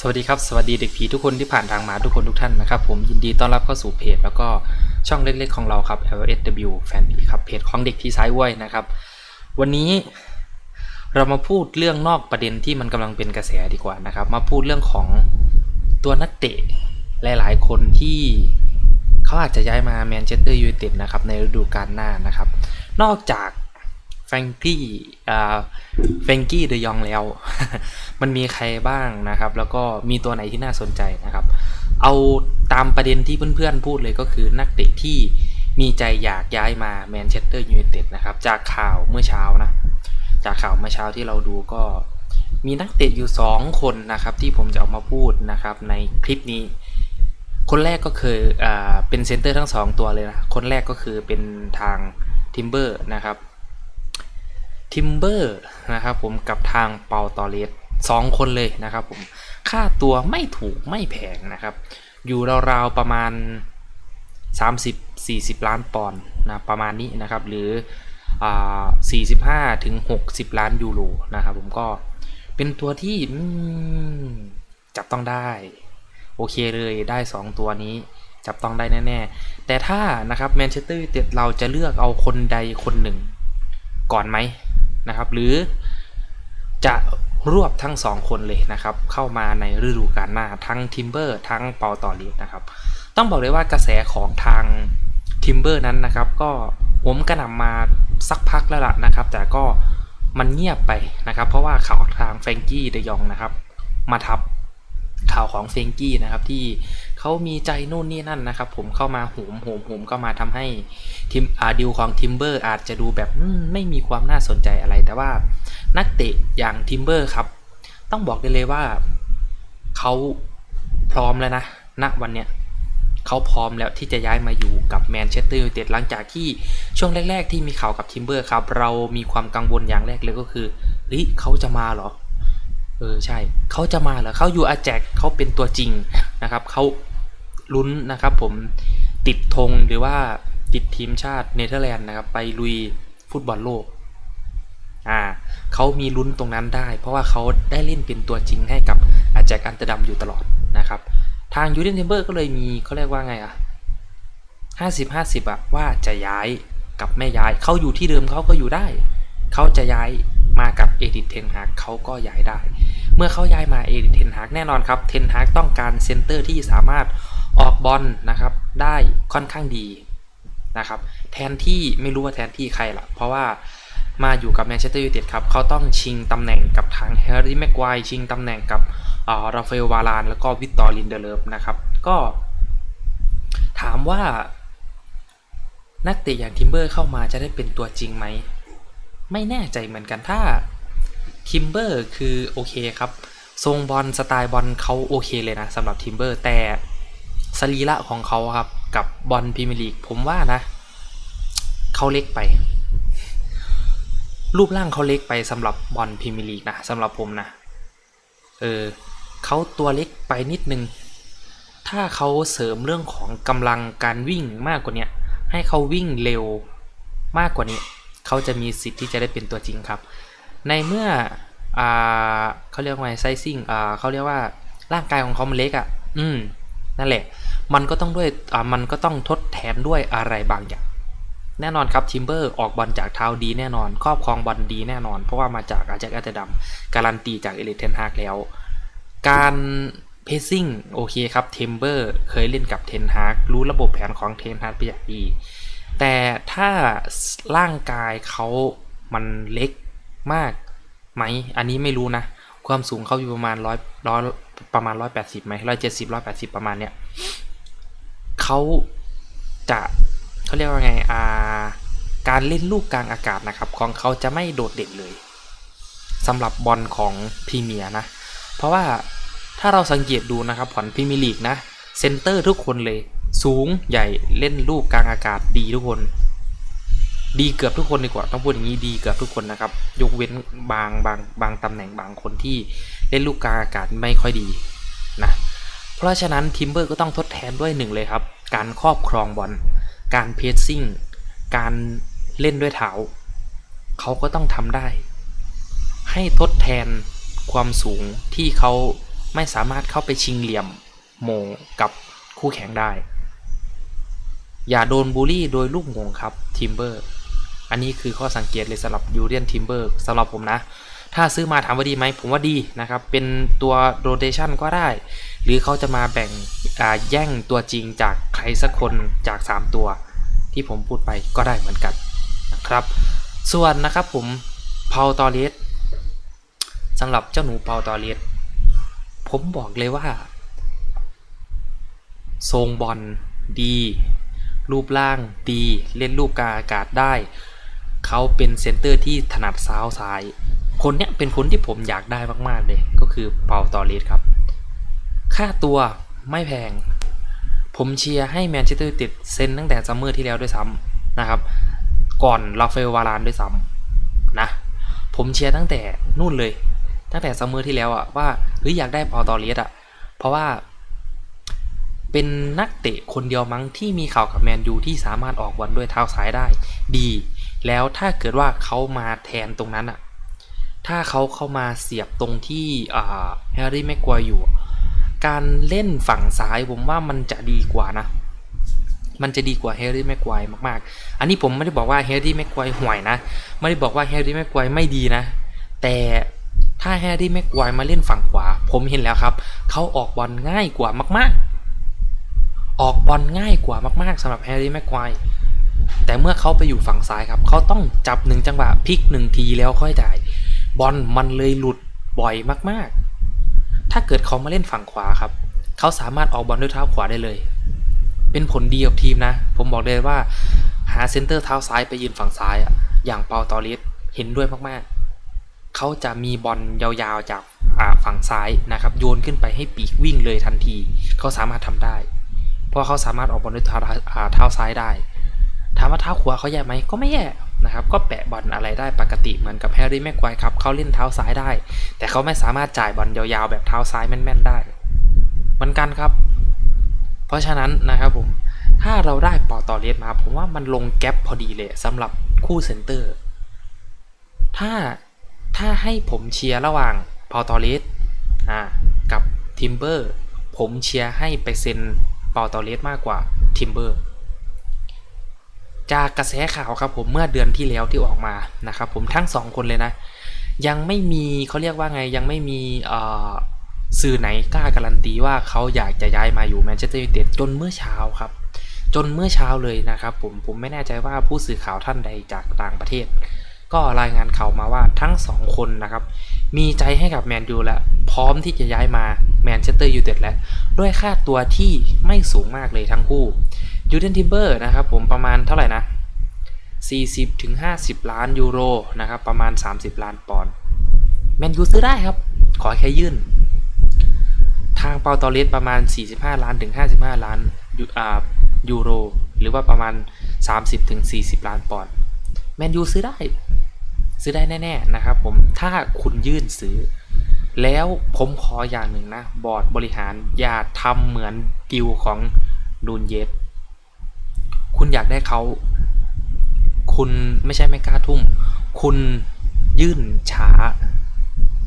สวัสดีครับ สวัสดีเด็กผีทุกคนที่ผ่านทางมาทุกคนทุกท่านนะครับ ผมยินดีต้อนรับเข้าสู่เพจ แล้วก็ช่องเล็กๆของเราครับ LSW Fan ผีครับเพจของเด็กผีซ้ายว้ยนะครับ วันนี้เรามาพูดเรื่องนอกประเด็นที่มันกำลังเป็นกระแสดีกว่านะครับ มาพูดเรื่องของตัวนักเตะหลาย ๆ คนที่เขาอาจจะย้ายมาแมนเชสเตอร์ยูไนเต็ดนะครับในฤดูกาลหน้านะครับ นอกจาก แฟงกี้อ่าแฟงกี้เดยองแล้ว มันมีใครบ้างนะครับ แล้วก็มีตัวไหนที่น่าสนใจนะครับ เอาตามประเด็นที่เพื่อนๆพูดเลยก็คือนักเตะที่มีใจอยากย้ายมาแมนเชสเตอร์ยูไนเต็ดนะครับ จากข่าวเมื่อเช้านะ จากข่าวเมื่อเช้าที่เราดูก็มีนักเตะอยู่ 2 คนนะครับ ที่ผมจะเอามาพูดนะครับในคลิปนี้ คนแรกก็คืออ่าเป็นเซนเตอร์ทั้ง 2 ตัวเลยนะ คนแรกก็คือเป็นทางทิมเบอร์นะครับ ทิมเบอร์นะครับผมกับทางเปาตอเลสสองคนเลยนะครับผมค่าตัวไม่ถูกไม่แพงนะครับ อยู่ราวๆประมาณ 30-40 ล้านปอนด์นะประมาณนี้นะครับ หรืออ่า45ถึง60 ล้านยูโรนะครับผมก็เป็นตัวที่จับต้องได้ โอเคเลยได้ 2 ตัวนี้จับต้องได้แน่ๆ แต่ถ้านะครับแมนเชสเตอร์ยูไนเต็ดเราจะเลือกเอาคนใดคนหนึ่งก่อนไหม นะครับ หรือจะรวบทั้ง 2 คนเลยนะครับ เข้ามาในฤดูกาลหน้าทั้งทิมเบอร์ทั้งเปาต่อลีนะครับ ต้องบอกเลยว่ากระแสของทางทิมเบอร์นั้นนะครับ ก็ผมกระหน่ำมาสักพักแล้วล่ะนะครับ แต่ก็มันเงียบไปนะครับ เพราะว่าข่าวทางแฟงกี้เดยองนะครับ มาทับข่าวของเฟงกี้นะครับที่ เขามีใจนู่นนี่นั่นนะครับ ผมเข้ามาโหมโหมโหมก็มาทำให้ทีมอาดิวของทิมเบอร์อาจจะดูแบบไม่มีความน่าสนใจอะไร แต่ว่านักเตะอย่างทิมเบอร์ครับ ต้องบอกได้เลยว่าเขาพร้อมแล้วนะณวันเนี้ยเขาพร้อมแล้วที่จะย้ายมาอยู่กับแมนเชสเตอร์ยูไนเต็ดหลังจากที่ช่วงแรก ๆ ที่มีข่าวกับทิมเบอร์ครับ เรามีความกังวลอย่างแรกเลยก็คือเฮ้ยเขาจะมาเหรอเออใช่เขาจะมาเหรอเขาอยู่อาแจกเขาเป็นตัวจริงนะครับเขา ลุ้นนะครับผมติดธงหรือว่าติดทีมชาติเนเธอร์แลนด์นะครับไปลุยฟุตบอลโลกอ่าเขามีลุ้นตรงนั้นได้ เพราะว่าเขาได้เล่นเป็นตัวจริงให้กับอาแจกอันเตอร์ดัมอยู่ตลอดนะครับทางยูเดนเทมเบอร์ก็เลยมีเขาเรียกว่าไงอะห้าสิบห้าสิบอะว่าจะย้ายกับไม่ย้ายเขาอยู่ที่เดิมเขาก็อยู่ได้ เขาจะย้ายมากับเอดิทเทนฮากเขาก็ย้ายได้ เมื่อเขาย้ายมาเอดิทเทนฮากแน่นอนครับเทนฮากต้องการเซนเตอร์ที่สามารถ ออกบอลนะครับ ได้ค่อนข้างดีนะครับ แทนที่ไม่รู้ว่าแทนที่ใครละเพราะว่ามาอยู่กับแมนเชสเตอร์ยูไนเต็ดครับเขาต้องชิงตำแหน่งกับทางแฮร์รี่แม็กไกวชิงตำแหน่งกับราฟาเอลวาราน แล้วก็วิตตอร์ลินเดเลฟนะครับ ก็ ถามว่า นักเตะอย่างทิมเบอร์เข้ามาจะได้เป็นตัวจริงไหม ไม่แน่ใจเหมือนกันถ้าทิมเบอร์คือโอเคครับ ทรงบอลสไตล์บอลเขาโอเคเลยนะสำหรับทิมเบอร์แต่ สรีระของเขาครับ กับบอลพรีเมียร์ลีกผมว่านะ เขาเล็กไป รูปร่างเขาเล็กไปสำหรับบอลพรีเมียร์ลีกนะสำหรับผมนะเออเขาตัวเล็กไปนิดนึง ถ้าเขาเสริมเรื่องของกำลังการวิ่งมากกว่านี้ให้เขาวิ่งเร็วมากกว่านี้ เขาจะมีสิทธิ์ที่จะได้เป็นตัวจริงครับ ในเมื่ออเขาเรียกว่าไงไซซิ่งเขาเรียกว่าร่างกายของเขามันเล็กอะ่ะ อืม นั่นแหละ มันก็ต้องด้วยอ่ามันก็ต้องทดแทนด้วยอะไรบางอย่าง แน่นอนครับทิมเบอร์ออกบอลจากเท้าดีแน่นอน ครอบครองบอลดีแน่นอน เพราะว่ามาจากอาจากอัตดัมการันตีจากเอลิเทนฮากแล้ว การเพซซิ่งโอเคครับเทมเบอร์เคยเล่นกับเทนฮากรู้ระบบแผนของเทนฮากเป็นอย่างดี แต่ถ้าร่างกายเขามันเล็กมากไหม อันนี้ไม่รู้นะ ความสูงเขาอยู่ประมาณร้อยร้อยประมาณร้อยแปดสิบไหมร้อยเจ็ดสิบร้อยแปดสิบประมาณเนี้ยเขาจะเขาเรียกว่าไงอ่าการเล่นลูกกลางอากาศนะครับของเขาจะไม่โดดเด่นเลยสำหรับบอลของพรีเมียร์นะ เพราะว่าถ้าเราสังเกตดูนะครับผอนพรีเมียร์ลีกนะเซนเตอร์ทุกคนเลย สูงใหญ่เล่นลูกกลางอากาศดีทุกคน ดีเกือบทุกคนดีกว่าต้องพูดอย่างนี้ดีเกือบทุกคนนะครับ ยกเว้นบางบางบางตำแหน่งบางคนที่เล่นลูกกาอากาศไม่ค่อยดีนะเพราะฉะนั้นทิมเบอร์ก็ต้องทดแทนด้วยหนึ่งเลยครับ การครอบครองบอลการเพสซิ่งการเล่นด้วยเท้าเขาก็ต้องทำได้ ให้ทดแทนความสูงที่เขาไม่สามารถเข้าไปชิงเหลี่ยมโมงกับคู่แข่งได้ อย่าโดนบูลลี่โดยลูกโมงครับทิมเบอร์ อันนี้คือข้อสังเกตเลยสำหรับยูเรียนทิมเบอร์สำหรับผมนะ ถ้าซื้อมาถามว่าดีไหมผมว่าดีนะครับ เป็นตัวโรเ t ชันก็ได้ หรือเขาจะมาแบ่งแย่งตัวจริงจากใครสักคนจาก 3 ตัว ที่ผมพูดไปก็ได้เหมือนกันนะครับ ส่วนนะครับผมเพาตอเลสสำหรับเจ้าหนูเพาตอเลสผมบอกเลยว่า ทรงบอลดี รูปร่างดี เล่นลูกกาอากาศได้ เขาเป็นเซนเตอร์ที่ถนัดซ้าวซ้าย คนเนี้ยเป็นคนที่ผมอยากได้มากๆเลยก็คือเปาตอเลสครับ ค่าตัวไม่แพง ผมเชียร์ให้แมนเชสเตอร์ติดเซ็นตั้งแต่ซัมเมอร์ที่แล้วด้วยซ้ำนะครับ ก่อนราฟเอลวารานด้วยซ้ำนะผมเชียร์ตั้งแต่นู่นเลย ตั้งแต่ซัมเมอร์ที่แล้วอะว่าเฮ้ยอยากได้เปาตอเลสอะเพราะว่าเป็นนักเตะคนเดียวมั้งที่มีข่าวกับแมนยูที่สามารถออกบอลด้วยเท้าซ้ายได้ ดี แล้วถ้าเกิดว่าเขามาแทนตรงนั้นอะถ้าเขาเข้ามาเสียบตรงที่แฮร์รี่แม็กควายอยู่ การเล่นฝั่งซ้ายผมว่ามันจะดีกว่านะ มันจะดีกว่าแฮร์รี่แม็กควายมากๆ อันนี้ผมไม่ได้บอกว่าแฮร์รี่แม็กควายห่วยนะ ไม่ได้บอกว่าแฮร์รี่แม็กควายไม่ดีนะ แต่ถ้าแฮร์รี่แม็กควายมาเล่นฝั่งขวา ผมเห็นแล้วครับ เขาออกบอลง่ายกว่ามากๆ ออกบอลง่ายกว่ามากๆสำหรับแฮร์รี่แม็กควาย แต่เมื่อเขาไปอยู่ฝั่งซ้ายครับ เขาต้องจับหนึ่งจังหวะพลิกหนึ่งทีแล้วค่อยจ่าย บอลมันเลยหลุดบ่อยมากๆ ถ้าเกิดเขามาเล่นฝั่งขวาครับ เขาสามารถออกบอลด้วยเท้าขวาได้เลย เป็นผลดีกับทีมนะ ผมบอกเลยว่า หาเซนเตอร์เท้าซ้ายไปยืนฝั่งซ้ายอะอย่างเปาตอริสเห็นด้วยมากๆ เขาจะมีบอลยาวๆจากฝั่งซ้ายนะครับ โยนขึ้นไปให้ปีกวิ่งเลยทันที เขาสามารถทำได้ เพราะเขาสามารถออกบอลด้วยเท้าซ้ายได้ ถามว่าเท้าขวาเขาแย่ไหมก็ไม่แย่นะครับก็แปะบอลอะไรได้ปกติเหมือนกับแฮร์รี่แม็กควายครับเขาเล่นเท้าซ้ายได้ แต่เขาไม่สามารถจ่ายบอลยาวๆ แบบเท้าซ้ายแม่นๆได้เหมือนกันครับ เพราะฉะนั้นนะครับผมถ้าเราได้ปอตอเลสมา ผมว่ามันลงแก๊ปพอดีเลยสำหรับคู่เซนเตอร์ ถ้าถ้าให้ผมเชียร์ระหว่างปอตอเลสอ่ากับทิมเบอร์ผมเชียร์ให้ไปเซ็นปอตอเลสมากกว่าทิมเบอร์ จากกระแสข่าวครับผมเมื่อเดือนที่แล้วที่ออกมานะครับผมทั้งสองคนเลยนะ ยังไม่มีเขาเรียกว่าไงยังไม่มีสื่อไหนกล้าการันตีว่าเขาอยากจะย้ายมาอยู่แมนเชสเตอร์ยูไนเต็ดจนเมื่อเช้าครับ จนเมื่อเช้าเลยนะครับผมผมไม่แน่ใจว่าผู้สื่อข่าวท่านใดจากต่างประเทศ ก็รายงานข่าวมาว่าทั้งสองคนนะครับมีใจให้กับแมนยูและพร้อมที่จะย้ายมาแมนเชสเตอร์ยูไนเต็ดแล้วด้วยค่าตัวที่ไม่สูงมากเลยทั้งคู่ ยูเดนทิมเบอร์นะครับผมประมาณเท่าไหร่นะ 40ถึง50 ล้านยูโรนะครับประมาณ 30 ล้านปอนด์แมนยูซื้อได้ครับ ขอแค่ยื่น ทางเปาตอเลสประมาณ 45 ล้านถึง 55 ล้านยูอ่ายูโร หรือว่าประมาณ 30ถึง40 ล้านปอนด์แมนยูซื้อได้ ซื้อได้แน่ๆนะครับผมถ้าคุณยื่นซื้อ แล้วผมขออย่างหนึ่งนะ บอร์ดบริหารอย่าทำเหมือนดิวของดูนเยส คุณอยากได้เขาคุณไม่ใช่ไม่กล้าทุ่ม คุณยื่นช้า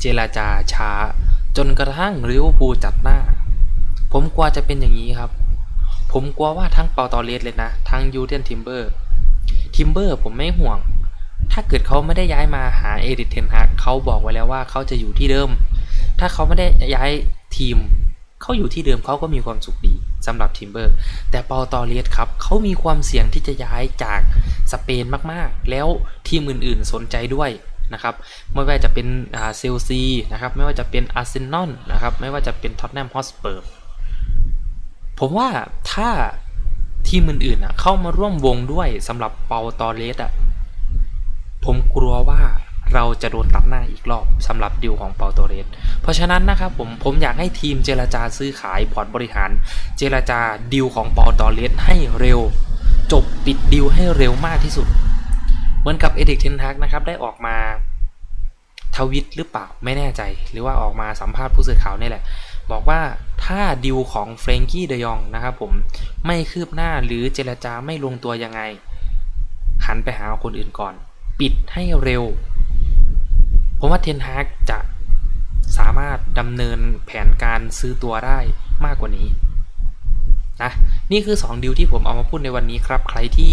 เจรจาช้า จนกระทั่งริวปูลจัดหน้า ผมกลัวจะเป็นอย่างนี้ครับ ผมกลัวว่าทั้งเปาตอเลสเลยนะ ทั้งยูเดนทิมเบอร์ทิมเบอร์ผมไม่ห่วง ถ้าเกิดเขาไม่ได้ย้ายมาหาเอริทเทนฮากเขาบอกไว้แล้วว่าเขาจะอยู่ที่เดิม ถ้าเขาไม่ได้ย้ายทีม เขาอยู่ที่เดิมเขาก็มีความสุขดี สำหรับทิมเบอร์ แต่ปาตอเลสครับเขามีความเสี่ยงที่จะย้ายจากสเปนมากๆ แล้วทีมอื่นๆสนใจด้วยนะครับไม่ว่าจะเป็นเซลซีนะครับไม่ว่าจะเป็นอาร์เซนอลนะครับไม่ว่าจะเป็นท็อตแนมฮอสเปอร์ผมว่าถ้าทีมอื่นๆเข้ามาร่วมวงด้วยสำหรับเปาตอเลสอะผมกลัวว่า เราจะโดนตัดหน้าอีกรอบสำหรับดิวของเปาโตเรส เพราะฉะนั้นนะครับผมผมอยากให้ทีมเจรจาซื้อขายพอร์ตบริหาร เจรจาดิวของเปาโตเรสให้เร็ว จบปิดดิวให้เร็วมากที่สุด เหมือนกับเอเด็กเทนทักนะครับได้ออกมาทวิตหรือเปล่าไม่แน่ใจ หรือว่าออกมาสัมภาษณ์ผู้สื่อข่าวนี่แหละ บอกว่าถ้าดิวของเฟรงกี้เดยองนะครับผมไม่คืบหน้าหรือเจรจาไม่ลงตัวยังไง หันไปหาคนอื่นก่อน ปิดให้เร็ว ผมว่าเทนฮากจะสามารถดำเนินแผนการซื้อตัวได้มากกว่านี้นะนี่คือ 2 ดิวที่ผมเอามาพูดในวันนี้ครับ ใครที่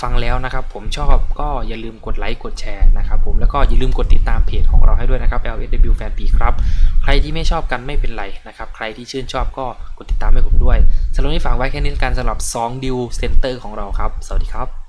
ฟังแล้วนะครับ ผมชอบก็อย่าลืมกดไลค์กดแชร์นะครับผมแล้วก็อย่าลืมกดติดตามเพจของเราให้ด้วยนะครับ LSW Fan P ครับ ใครที่ไม่ชอบกันไม่เป็นไรนะครับ ใครที่ชื่นชอบก็กดติดตามให้ผมด้วยสำหรับนี้ฝากไว้แค่นี้กันสำหรับ 2 ดิวเซนเตอร์ของเราครับ สวัสดีครับ